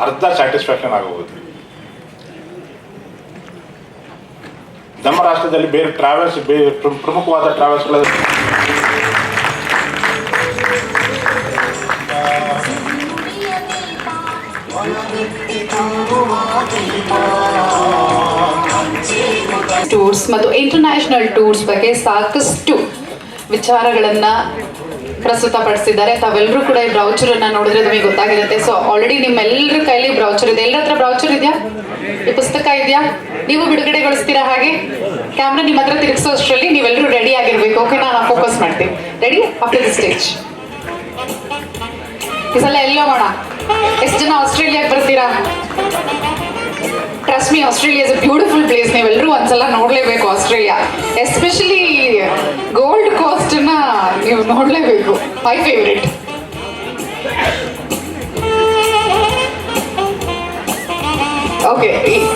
ಅರ್ಧ ಸ್ಯಾಟಿಸ್ಫ್ಯಾಕ್ಷನ್ ಆಗೋಗುತ್ತೆ. ನಮ್ಮ ರಾಷ್ಟ್ರದಲ್ಲಿ ಬೇರೆ ಟ್ರಾವೆಲ್ಸ್ ಪ್ರಮುಖವಾದ ಟ್ರಾವೆಲ್ಸ್ಗಳ ಟೂರ್ಸ್ ಮತ್ತು ಇಂಟರ್ನ್ಯಾಷನಲ್ ಟೂರ್ಸ್ ಬಗ್ಗೆ ಸಾಕಷ್ಟು ವಿಚಾರಗಳನ್ನ ಪ್ರಸ್ತುತಪಡಿಸಿದ್ದಾರೆ. ತಾವೆಲ್ಲರೂ ಕೂಡ ಈ ಬ್ರೌಚರ್ ಅನ್ನ ನೋಡಿದ್ರೆ ನಿಮಗೆ ಗೊತ್ತಾಗಿರುತ್ತೆ. ಸೊ ಆಲ್ರೆಡಿ ನಿಮ್ಮೆಲ್ಲರ ಕೈಲಿ ಬ್ರೌಚರ್ ಇದೆ. ಎಲ್ಲರ ಬ್ರೌಚರ್ ಇದೆಯಾ? ಈ ಪುಸ್ತಕ ಇದೆಯಾ? ನೀವು ಬಿಡುಗಡೆಗೊಳಿಸ್ತೀರಾ ಹಾಗೆ? ಕ್ಯಾಮ್ರಾ ನಿಮ್ಮ ಹತ್ರ ತಿರುಗಿಸೋ ಅಷ್ಟರಲ್ಲಿ ನೀವೆಲ್ಲರೂ ರೆಡಿ ಆಗಿರ್ಬೇಕು. ಓಕೆ ನಾನು ಫೋಕಸ್ ಮಾಡ್ತೀನಿ. ರೆಡಿ ಆಫ್ಟರ್ ದಿ ಸ್ಟೇಜ್ ಈ ಸಲ ಎಲ್ಲೋ ಮಾಡೋಣ. ಎಷ್ಟು ಜನ ಆಸ್ಟ್ರೇಲಿಯಾಗೆ ಬರ್ತೀರಾ? Trust me Australia is a beautiful place ನೀವೆಲ್ಲರೂ ಒಂದ್ಸಲ ನೋಡಲೇಬೇಕು ಆಸ್ಟ್ರೇಲಿಯಾ. ಎಸ್ಪೆಷಲಿ ಗೋಲ್ಡ್ ಕೋಸ್ಟ್ ನೋಡಲೇಬೇಕು. ಮೈ ಫೇವ್ರೆಟ್ ಓಕೆ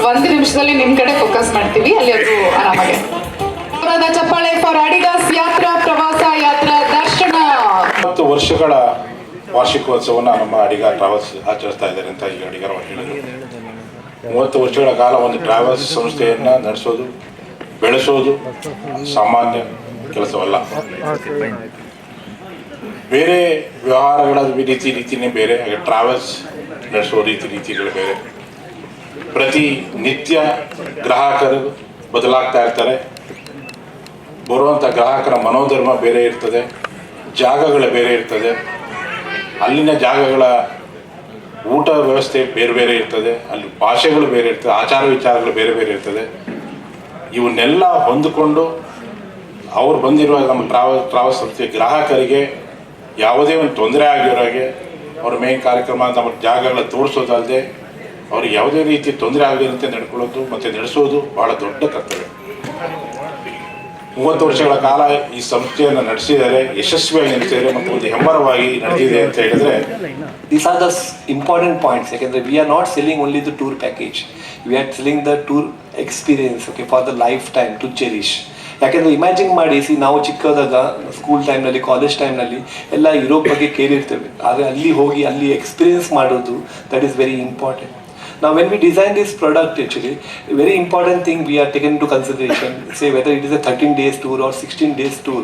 ಒಂದು ನಿಮಿಷದಲ್ಲಿ ನಿಮ್ಮ ಕಡೆ ಫೋಕಸ್ ಮಾಡ್ತೀವಿ, ಅಲ್ಲಿ ಆರಾಮಾಗಿ. ಆರಾಮಾಗೆ ಚಪ್ಪಾಳೆ ಫಾರ್ ಅಡಿಗಾಸ್ ಯಾತ್ರಾ, ಪ್ರವಾಸ ಯಾತ್ರಾ, ದರ್ಶನ. ಹತ್ತು ವರ್ಷಗಳ ವಾರ್ಷಿಕೋತ್ಸವವನ್ನು ನಮ್ಮ ಅಡಿಗ ಟ್ರಾವೆಲ್ಸ್ ಆಚರಿಸ್ತಾ ಇದ್ದಾರೆ ಅಂತ ಈ ಅಡಿಗರ ಹೇಳಿದರು. ಮೂವತ್ತು ವರ್ಷಗಳ ಕಾಲ ಒಂದು ಟ್ರಾವೆಲ್ಸ್ ಸಂಸ್ಥೆಯನ್ನು ನಡೆಸೋದು, ಬೆಳೆಸೋದು ಸಾಮಾನ್ಯ ಕೆಲಸವಲ್ಲ. ಬೇರೆ ವ್ಯವಹಾರಗಳ ರೀತಿ ರೀತಿನೇ ಬೇರೆ, ಹಾಗೆ ಟ್ರಾವೆಲ್ಸ್ ನಡೆಸುವ ರೀತಿ ರೀತಿಗಳು ಬೇರೆ. ಪ್ರತಿ ನಿತ್ಯ ಗ್ರಾಹಕರು ಬದಲಾಗ್ತಾ ಇರ್ತಾರೆ. ಬರುವಂಥ ಗ್ರಾಹಕರ ಮನೋಧರ್ಮ ಬೇರೆ ಇರ್ತದೆ. ಜಾಗಗಳು ಬೇರೆ ಇರ್ತದೆ. ಅಲ್ಲಿನ ಜಾಗಗಳ ಊಟ ವ್ಯವಸ್ಥೆ ಬೇರೆ ಬೇರೆ ಇರ್ತದೆ. ಅಲ್ಲಿ ಭಾಷೆಗಳು ಬೇರೆ ಇರ್ತದೆ. ಆಚಾರ ವಿಚಾರಗಳು ಬೇರೆ ಬೇರೆ ಇರ್ತದೆ. ಇವನ್ನೆಲ್ಲ ಹೊಂದಿಕೊಂಡು ಅವ್ರು ಬಂದಿರುವ ನಮ್ಮ ಟ್ರಾವೆಲ್ ಟ್ರಾವೆಲ್ಸ್ ಸಂಸ್ಥೆ ಗ್ರಾಹಕರಿಗೆ ಯಾವುದೇ ಒಂದು ತೊಂದರೆ ಆಗಿರೋ ಹಾಗೆ ಅವ್ರ ಮೇನ್ ಕಾರ್ಯಕ್ರಮ ನಮ್ಮ ಜಾಗಗಳ ತೋರಿಸೋದಲ್ಲದೆ ಅವ್ರಿಗೆ ಯಾವುದೇ ರೀತಿ ತೊಂದರೆ ಆಗದಂತೆ ನಡ್ಕೊಳ್ಳೋದು ಮತ್ತು ನಡೆಸೋದು ಬಹಳ ದೊಡ್ಡ ಕರ್ತವ್ಯ ಮೂವತ್ತು ವರ್ಷಗಳ ಕಾಲ ಈ ಸಂಸ್ಥೆಯನ್ನು ನಡೆಸಿದ್ದಾರೆ ಯಶಸ್ವಿಯಾಗಿ ನಡೆಸಿದ್ದಾರೆ ಮತ್ತು ಒಂದು ಹೆಮ್ಮರವಾಗಿ ನಡೆದಿದೆ ಅಂತ ಹೇಳಿದ್ರೆ these are the important points ಯಾಕೆಂದರೆ we are not selling only the tour package we are selling the tour experience okay for the life time to cherish. ಯಾಕೆಂದ್ರೆ ಇಮ್ಯಾಜಿನ್ ಮಾಡಿ ಸಿ ನಾವು ಚಿಕ್ಕದಾಗ ಸ್ಕೂಲ್ ಟೈಮ್ನಲ್ಲಿ ಕಾಲೇಜ್ ಟೈಮ್ನಲ್ಲಿ ಎಲ್ಲ ಯುರೋಪ್ ಬಗ್ಗೆ ಕೇಳಿರ್ತೇವೆ. ಆದರೆ ಅಲ್ಲಿ ಹೋಗಿ ಅಲ್ಲಿ ಎಕ್ಸ್ಪೀರಿಯನ್ಸ್ ಮಾಡೋದು that is very important Now, when we design this product actually, very important thing we are taken to consideration say whether it is is a 13 days tour or 16 days tour,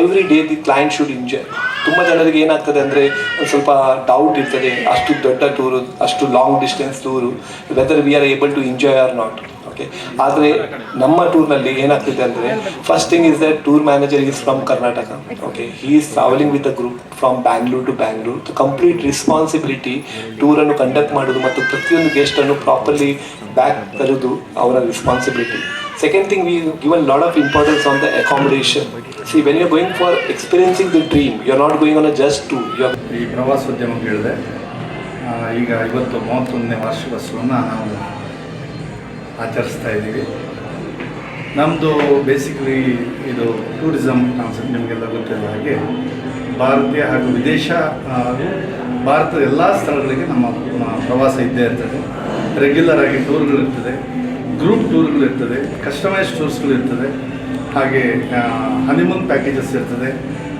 every day the client should enjoy. ತುಂಬ ಜನರಿಗೆ ಏನಾಗ್ತದೆ ಅಂದರೆ ಒಂದು ಸ್ವಲ್ಪ doubt ಇರ್ತದೆ ಅಷ್ಟು ದೊಡ್ಡ tour ಅಷ್ಟು long distance tour whether we are able to enjoy or not okay. ಆದರೆ ನಮ್ಮ ಟೂರ್ನಲ್ಲಿ ಏನಾಗ್ತಿದೆ ಅಂದರೆ first thing is that tour manager is from Karnataka okay he is travelling with a group from Bangalore to Bangalore complete responsibility ಟೂರನ್ನು conduct ಮಾಡೋದು ಮತ್ತು ಪ್ರತಿಯೊಂದು ಗೆಸ್ಟನ್ನು properly back ತರೋದು ಅವರ responsibility second thing we given lot of importance on the accommodation see when you going for experiencing the dream you are not going on a just to you ಈ ಪ್ರವಾಸೋದ್ಯಮ ಹೇಳಿದೆ ಈಗ ಇವತ್ತು ಮೂವತ್ತೊಂದನೇ ವಾರ್ಷಿಕೋತ್ಸವವನ್ನು ನಾವು ಆಚರಿಸ್ತಾ ಇದ್ದೀವಿ. ನಮ್ಮದು ಬೇಸಿಕಲಿ ಇದು ಟೂರಿಸಮ್ ಕಾನ್ಸೆಪ್ಟ್ ನಿಮಗೆಲ್ಲ ಗೊತ್ತಿರೋ ಹಾಗೆ ಭಾರತೀಯ ಹಾಗೂ ವಿದೇಶ ಭಾರತದ ಎಲ್ಲ ಸ್ಥಳಗಳಿಗೆ ನಮ್ಮ ಪ್ರವಾಸ ಇದ್ದೇ ಇರ್ತದೆ. ರೆಗ್ಯುಲರ್ ಆಗಿ ಟೂರ್ಗಳಿರ್ತದೆ ಗ್ರೂಪ್ ಟೂರ್ಗಳಿರ್ತದೆ ಕಸ್ಟಮೈಸ್ ಟೂರ್ಸ್ಗಳು ಇರ್ತದೆ. ಹಾಗೆ ಹನಿಮೂನ್ ಪ್ಯಾಕೇಜಸ್ ಇರ್ತದೆ.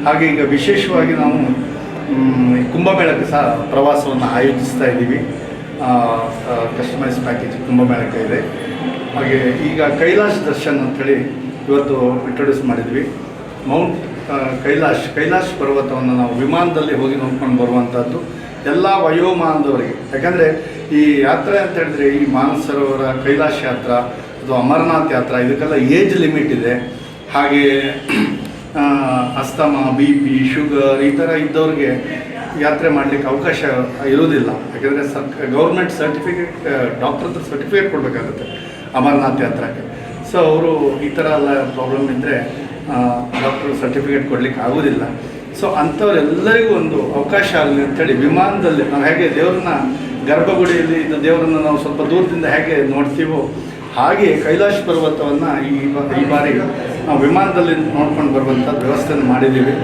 ಹಾಗೆ ಈಗ ವಿಶೇಷವಾಗಿ ನಾವು ಕುಂಭಮೇಳಕ್ಕೆ ಸಹ ಪ್ರವಾಸವನ್ನು ಆಯೋಜಿಸ್ತಾ ಇದ್ದೀವಿ. ಕಸ್ಟಮೈಸ್ ಪ್ಯಾಕೇಜ್ ಕುಂಭಮೇಳಕ್ಕೆ ಇದೆ. ಹಾಗೆ ಈಗ ಕೈಲಾಶ್ ದರ್ಶನ್ ಅಂಥೇಳಿ ಇವತ್ತು ಇಂಟ್ರೊಡ್ಯೂಸ್ ಮಾಡಿದ್ವಿ. ಮೌಂಟ್ ಕೈಲಾಶ್ ಕೈಲಾಶ್ ಪರ್ವತವನ್ನು ನಾವು ವಿಮಾನದಲ್ಲಿ ಹೋಗಿ ನೋಡ್ಕೊಂಡು ಬರುವಂಥದ್ದು ಎಲ್ಲ ವಯೋಮಾನದವರಿಗೆ. ಯಾಕಂದರೆ ಈ ಯಾತ್ರೆ ಅಂತ ಹೇಳಿದ್ರೆ ಈ ಮಾನಸರೋವರ, ಕೈಲಾಶ್ ಯಾತ್ರ ಅಥವಾ ಅಮರನಾಥ್ ಯಾತ್ರ, ಇದಕ್ಕೆಲ್ಲ ಏಜ್ ಲಿಮಿಟ್ ಇದೆ. ಹಾಗೆ ಅಸ್ತಮ, ಬಿ ಪಿ, ಶುಗರ್ ಈ ಥರ ಇದ್ದವ್ರಿಗೆ ಯಾತ್ರೆ ಮಾಡಲಿಕ್ಕೆ ಅವಕಾಶ ಇರೋದಿಲ್ಲ ಯಾಕೆಂದರೆ ಸರ್ ಗೌರ್ಮೆಂಟ್ ಸರ್ಟಿಫಿಕೇಟ್ ಡಾಕ್ಟರ್ ಹತ್ರ ಸರ್ಟಿಫಿಕೇಟ್ ಕೊಡಬೇಕಾಗುತ್ತೆ ಅಮರನಾಥ್ ಯಾತ್ರೆಗೆ. ಸೊ ಅವರು ಈ ಥರ ಎಲ್ಲ ಪ್ರಾಬ್ಲಮ್ ಇದ್ದರೆ ಡಾಕ್ಟರ್ ಸರ್ಟಿಫಿಕೇಟ್ ಕೊಡಲಿಕ್ಕೆ ಆಗೋದಿಲ್ಲ. ಸೊ ಅಂಥವರೆಲ್ಲರಿಗೂ ಒಂದು ಅವಕಾಶ ಆಗಲಿ ಅಂತೇಳಿ ವಿಮಾನದಲ್ಲಿ ನಾವು ಹೇಗೆ ದೇವ್ರನ್ನ, ಗರ್ಭಗುಡಿಯಲ್ಲಿ ಇದ್ದ ದೇವರನ್ನು ನಾವು ಸ್ವಲ್ಪ ದೂರದಿಂದ ಹೇಗೆ ನೋಡ್ತೀವೋ ಹಾಗೆ ಕೈಲಾಶ ಪರ್ವತವನ್ನು ಈ ಈ ಬಾರಿ ನಾವು ವಿಮಾನದಲ್ಲಿ ನೋಡ್ಕೊಂಡು ಬರುವಂಥ ವ್ಯವಸ್ಥೆಯನ್ನು ಮಾಡಿದ್ದೀವಿ.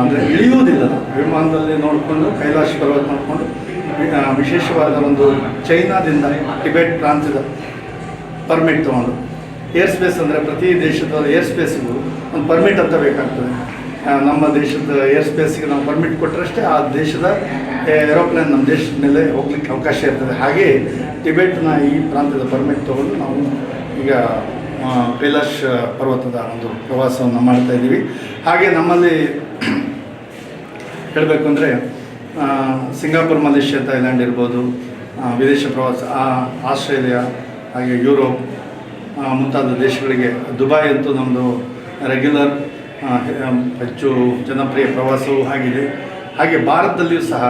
ಅಂದರೆ ಇಳಿಯುವುದಿಲ್ಲ. ವಿಮಾನದಲ್ಲಿ ನೋಡಿಕೊಂಡು, ಕೈಲಾಶ ಪರ್ವತ ನೋಡಿಕೊಂಡು ವಿಶೇಷವಾದ ಒಂದು ಚೈನಾದಿಂದ ಟಿಬೆಟ್ ಪ್ರಾಂತ್ಯದ ಪರ್ಮಿಟ್ ತೊಗೊಂಡು. ಏರ್ ಸ್ಪೇಸ್ ಅಂದರೆ ಪ್ರತಿ ದೇಶದ ಏರ್ ಸ್ಪೇಸ್ಗೂ ಒಂದು ಪರ್ಮಿಟ್ ಅಂತ ಬೇಕಾಗ್ತದೆ. ನಮ್ಮ ದೇಶದ ಏರ್ ಸ್ಪೇಸ್ಗೆ ನಾವು ಪರ್ಮಿಟ್ ಕೊಟ್ಟರಷ್ಟೇ ಆ ದೇಶದ ಏರೋಪ್ಲೇನ್ ನಮ್ಮ ದೇಶದ ಮೇಲೆ ಹೋಗ್ಲಿಕ್ಕೆ ಅವಕಾಶ ಇರ್ತದೆ. ಹಾಗೆ ಟಿಬೆಟ್ನ ಈ ಪ್ರಾಂತ್ಯದ ಪರ್ಮಿಟ್ ತೊಗೊಂಡು ನಾವು ಈಗ ಕೈಲಾಶ್ ಪರ್ವತದ ಒಂದು ಪ್ರವಾಸವನ್ನು ಮಾಡ್ತಾ ಇದ್ದೀವಿ. ಹಾಗೆ ನಮ್ಮಲ್ಲಿ ಹೇಳಬೇಕು ಅಂದರೆ ಸಿಂಗಾಪುರ್, ಮಲೇಷ್ಯಾ, ಥೈಲ್ಯಾಂಡ್ ಇರ್ಬೋದು ವಿದೇಶ ಪ್ರವಾಸ ಆಸ್ಟ್ರೇಲಿಯಾ, ಹಾಗೆ ಯುರೋಪ್ ಮುಂತಾದ ದೇಶಗಳಿಗೆ ದುಬೈ ಅಂತೂ ನಮ್ಮದು ರೆಗ್ಯುಲರ್ ಹೆಚ್ಚು ಜನಪ್ರಿಯ ಪ್ರವಾಸವೂ ಆಗಿದೆ. ಹಾಗೆ ಭಾರತದಲ್ಲಿಯೂ ಸಹ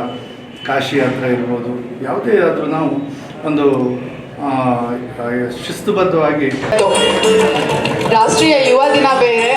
ಕಾಶಿ ಯಾತ್ರೆ ಇರ್ಬೋದು, ಯಾವುದೇ ಆದರೂ ನಾವು ಒಂದು ಶಿಸ್ತುಬದ್ಧವಾಗಿ ರಾಷ್ಟ್ರೀಯ ಯುವ ದಿನ ಬೇರೆ.